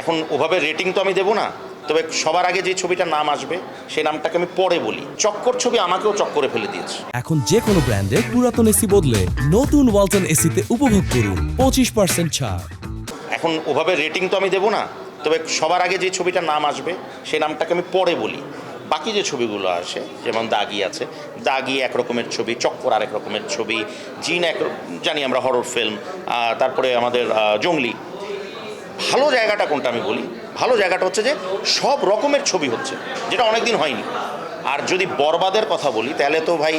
এখন ওভাবে রেটিং তো আমি দেবো না তবে সবার আগে যে ছবিটার নাম আসবে সেই নামটাকে আমি পরে বলি। চক্কর ছবি আমাকেও চক্করে ফেলে দিয়েছে। এখন যে কোনো ব্র্যান্ডের পুরাতন এসি বদলে নতুন ওয়ালটন এসিতে উপভোগ করুন পঁচিশ পার্সেন্ট ছাড়। এখন ওভাবে রেটিং তো আমি দেবো না তবে সবার আগে যে ছবিটার নাম আসবে সেই নামটাকে আমি পরে বলি। বাকি যে ছবিগুলো আসে যেমন দাগি আছে দাগি এক রকমের ছবি চক্কর আরেক রকমের ছবি জিন এক জানি আমরা হরর ফিল্ম তারপরে আমাদের জঙ্গলি ভালো জায়গাটা কোনটা আমি বলি? ভালো জায়গাটা হচ্ছে যে সব রকমের ছবি হচ্ছে, যেটা অনেকদিন হয়নি। আর যদি বরবাদের কথা বলি, তাহলে তো ভাই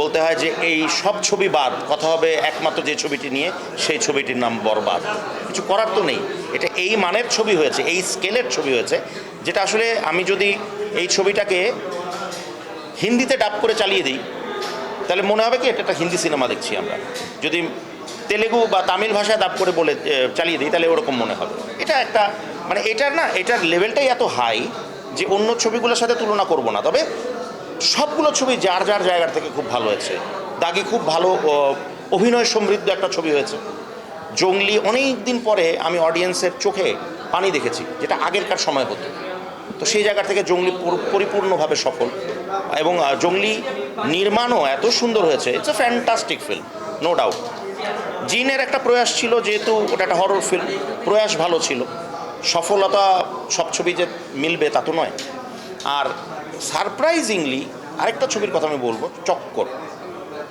বলতে হয় যে এই সব ছবি বাদ, কথা হবে একমাত্র যে ছবিটি নিয়ে, সেই ছবিটির নাম বরবাদ। কিছু করার তো নেই। এটা এই মানের ছবি হয়েছে, এই স্কেলের ছবি হয়েছে, যেটা আসলে আমি যদি এই ছবিটাকে হিন্দিতে ডাব করে চালিয়ে দিই, তাহলে মনে হবে কি, এটা একটা হিন্দি সিনেমা দেখছি আমরা। যদি তেলেগু বা তামিল ভাষায় দাব করে বলে চালিয়ে দিই, তাহলে ওরকম মনে হবে। এটা একটা মানে এটার না, এটার লেভেলটাই এত হাই যে অন্য ছবিগুলোর সাথে তুলনা করব না। তবে সবগুলো ছবি যার যার জায়গার থেকে খুব ভালো হয়েছে। দাগি খুব ভালো অভিনয় সমৃদ্ধ একটা ছবি হয়েছে। জঙ্গলি অনেক দিন পরে আমি অডিয়েন্সের চোখে পানি দেখেছি, যেটা আগেরকার সময় হতো। তো সেই জায়গা থেকে জঙ্গলি পরিপূর্ণভাবে সফল। এবং জঙ্গলি নির্মাণও এত সুন্দর হয়েছে। It's a fantastic film no doubt জিনের একটা প্রয়াস ছিল, যেহেতু ওটা একটা হরর ফিল্ম প্রয়াস ভালো ছিল। সফলতা সব ছবি যে মিলবে তা তো নয়। আর সারপ্রাইজিংলি আরেকটা ছবির কথা আমি বলব, চক্কর।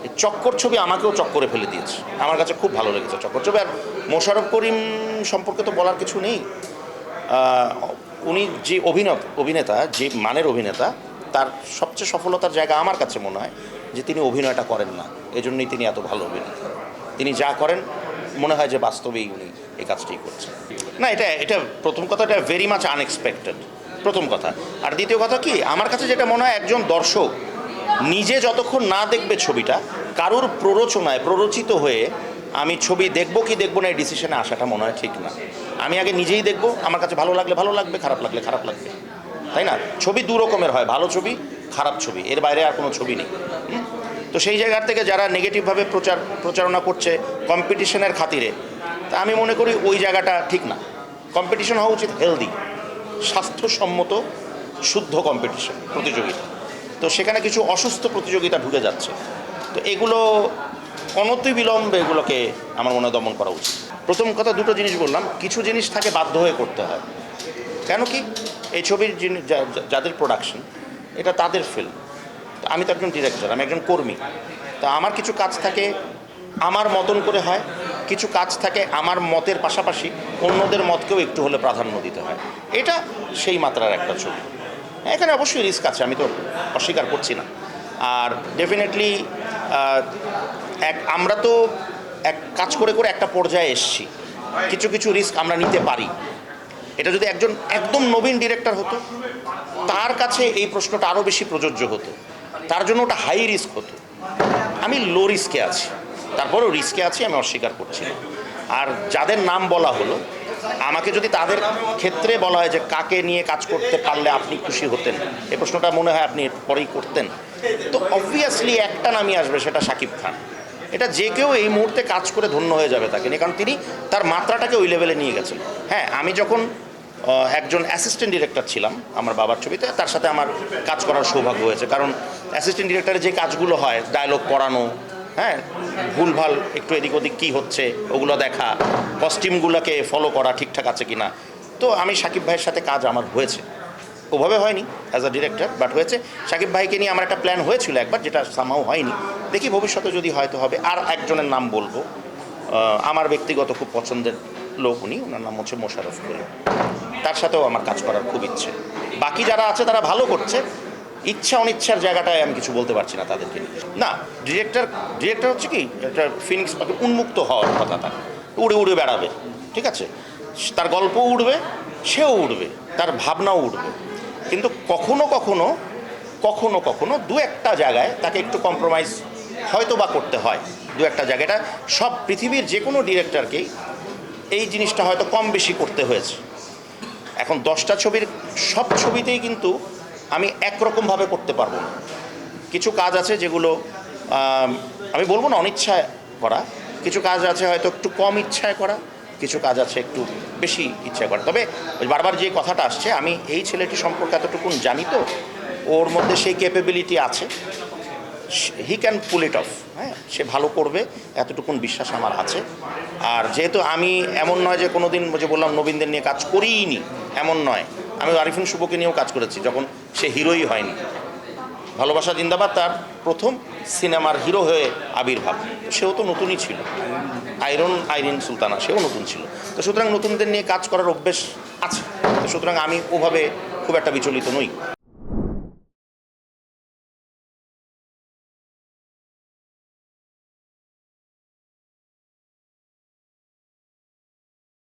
এই চক্কর ছবি আমাকেও চক্করে ফেলে দিয়েছে। আমার কাছে খুব ভালো লেগেছে চক্কর ছবি। আর মোশারফ করিম সম্পর্কে তো বলার কিছু নেই। উনি যে অভিনব অভিনেতা, যে মানের অভিনেতা, তার সবচেয়ে সফলতার জায়গা আমার কাছে মনে হয় যে তিনি অভিনয়টা করেন না। এজন্যই তিনি এত ভালো অভিনেতা। তিনি যা করেন, মনে হয় যে বাস্তবেই উনি এই কাজটি করছেন। না, এটা এটা প্রথম কথা, এটা ভেরি মাচ আনএক্সপেক্টেড প্রথম কথা। আর দ্বিতীয় কথা কি, আমার কাছে যেটা মনে হয় একজন দর্শক নিজে যতক্ষণ না দেখবে ছবিটা, কারুর প্ররোচনায় প্ররোচিত হয়ে আমি ছবি দেখব কি দেখব না, এই ডিসিশনে আসাটা মনে হয় ঠিক না। আমি আগে নিজেই দেখব, আমার কাছে ভালো লাগলে ভালো লাগবে, খারাপ লাগলে খারাপ লাগবে। তাই না? ছবি দু রকমের হয়, ভালো ছবি, খারাপ ছবি। এর বাইরে আর কোনো ছবি নেই? তো সেই জায়গার থেকে যারা নেগেটিভভাবে প্রচার, প্রচারণা করছে কম্পিটিশনের খাতিরে, তা আমি মনে করি ওই জায়গাটা ঠিক না। কম্পিটিশন হওয়া উচিত হেলদি স্বাস্থ্যসম্মত, শুদ্ধ কম্পিটিশন প্রতিযোগিতা। তো সেখানে কিছু অসুস্থ প্রতিযোগিতা ঢুকে যাচ্ছে। তো এগুলো অনতিবিলম্বে এগুলোকে আমার মনে দমন করা উচিত। প্রথম কথা দুটো জিনিস বললাম, কিছু জিনিস থাকে বাধ্য হয়ে করতে হয়। কেন কি? এই ছবির যাদের প্রোডাকশন এটা তাদের ফিল্ম আমি তো একজন ডিরেক্টর আমি একজন কর্মী। তা আমার কিছু কাজ থাকে আমার মতন করে হয়, কিছু কাজ থাকে আমার মতের পাশাপাশি অন্যদের মতকেও একটু হলে প্রাধান্য দিতে হয়। এটা সেই মাত্রার একটা ছবি। এখানে অবশ্যই রিস্ক আছে, আমি তো অস্বীকার করছি না। আর ডেফিনেটলি এক, আমরা তো এক কাজ করে করে একটা পর্যায়ে এসছি। কিছু কিছু রিস্ক আমরা নিতে পারি। এটা যদি একজন একদম নবীন ডিরেক্টর হতো, তার কাছে এই প্রশ্নটা আরও বেশি প্রযোজ্য হতো। তার জন্য ওটা হাই রিস্ক হতো। আমি লো রিস্কে আছি। তারপরেও রিস্কে আছি, আমি অস্বীকার করছি আর যাদের নাম বলা হলো, আমাকে যদি তাদের ক্ষেত্রে বলা হয় যে কাকে নিয়ে কাজ করতে পারলে আপনি খুশি হতেন, এ প্রশ্নটা মনে হয় আপনি পরেই করতেন। তো অবভিয়াসলি একটা নামই আসবে, সেটা শাকিব খান। এটা যে কেউ এই মুহূর্তে কাজ করে ধন্য হয়ে যাবে তাকে নিয়ে, কারণ তিনি তার মাত্রাটাকে ওই লেভেলে নিয়ে গেছেন। হ্যাঁ আমি যখন একজন অ্যাসিস্ট্যান্ট ডিরেক্টর ছিলাম, আমার বাবার ছবিতে, তার সাথে আমার কাজ করার সৌভাগ্য হয়েছে। কারণ অ্যাসিস্ট্যান্ট ডিরেক্টরের যে কাজগুলো হয় ডায়লগ পড়ানো হ্যাঁ? ভুলভাল একটু এদিক ওদিক কী হচ্ছে, ওগুলো দেখা কস্টিউমগুলোকে ফলো করা ঠিকঠাক আছে কি না তো আমি সাকিব ভাইয়ের সাথে কাজ আমার হয়েছে। ওভাবে হয়নি অ্যাজ আ ডিরেক্টর বাট হয়েছে। সাকিব ভাইকে নিয়ে আমার একটা প্ল্যান হয়েছিল একবার, যেটা সামাও হয়নি। দেখি ভবিষ্যতে যদি হয়তো হবে। আর একজনের নাম বলব। আমার ব্যক্তিগত খুব পছন্দের লোক উনি, ওনার নাম হচ্ছে মোশারফ করিম। তার সাথেও আমার কাজ করার খুব ইচ্ছে। বাকি যারা আছে তারা ভালো করছে। ইচ্ছা অনিচ্ছার জায়গাটায় আমি কিছু বলতে পারছি না তাদেরকে না ডিরেক্টর ডিরেক্টর হচ্ছে কি? একটা ফিনিক্স উন্মুক্ত হওয়ার কথা তার। উড়ে উড়ে বেড়াবে, ঠিক আছে? তার গল্পও উড়বে, সেও উড়বে, তার ভাবনাও উঠবে কিন্তু কখনো কখনো কখনো কখনো দু একটা জায়গায় তাকে একটু কম্প্রোমাইজ হয়তো বা করতে হয়। দু একটা জায়গায় এটা সব পৃথিবীর যে কোনো ডিরেক্টরকেই এই জিনিসটা হয়তো কম বেশি করতে হয়েছে। এখন দশটা ছবির সব ছবিতেই কিন্তু আমি একরকমভাবে করতে পারব না। কিছু কাজ আছে যেগুলো, আমি বলব না অনিচ্ছায় করা। কিছু কাজ আছে হয়তো একটু কম ইচ্ছায় করা, কিছু কাজ আছে একটু বেশি ইচ্ছা করে। তবে বারবার যে কথাটা আসছে, আমি এই ছেলেটি সম্পর্কে এতটুকুন জানি তো, ওর মধ্যে সেই ক্যাপেবিলিটি আছে। He can pool it off হ্যাঁ? সে ভালো করবে, এতটুকুন বিশ্বাস আমার আছে। আর যেহেতু আমি এমন নয় যে কোনো দিন যে বললাম নবীনদের নিয়ে কাজ করিইনি, এমন নয়। আমি আরিফিন শুভকে নিয়েও কাজ করেছি, যখন সে হিরোই হয়নি। ভালোবাসা জিন্দাবাদ তার প্রথম সিনেমার হিরো হয়ে আবির্ভাব। সেও তো নতুনই ছিল। আইরন আইরিন সুলতানা, সেও নতুন ছিল। তো সুতরাং নতুনদের নিয়ে কাজ করার অভ্যেস আছে। তো সুতরাং আমি ওভাবে খুব একটা বিচলিত নই।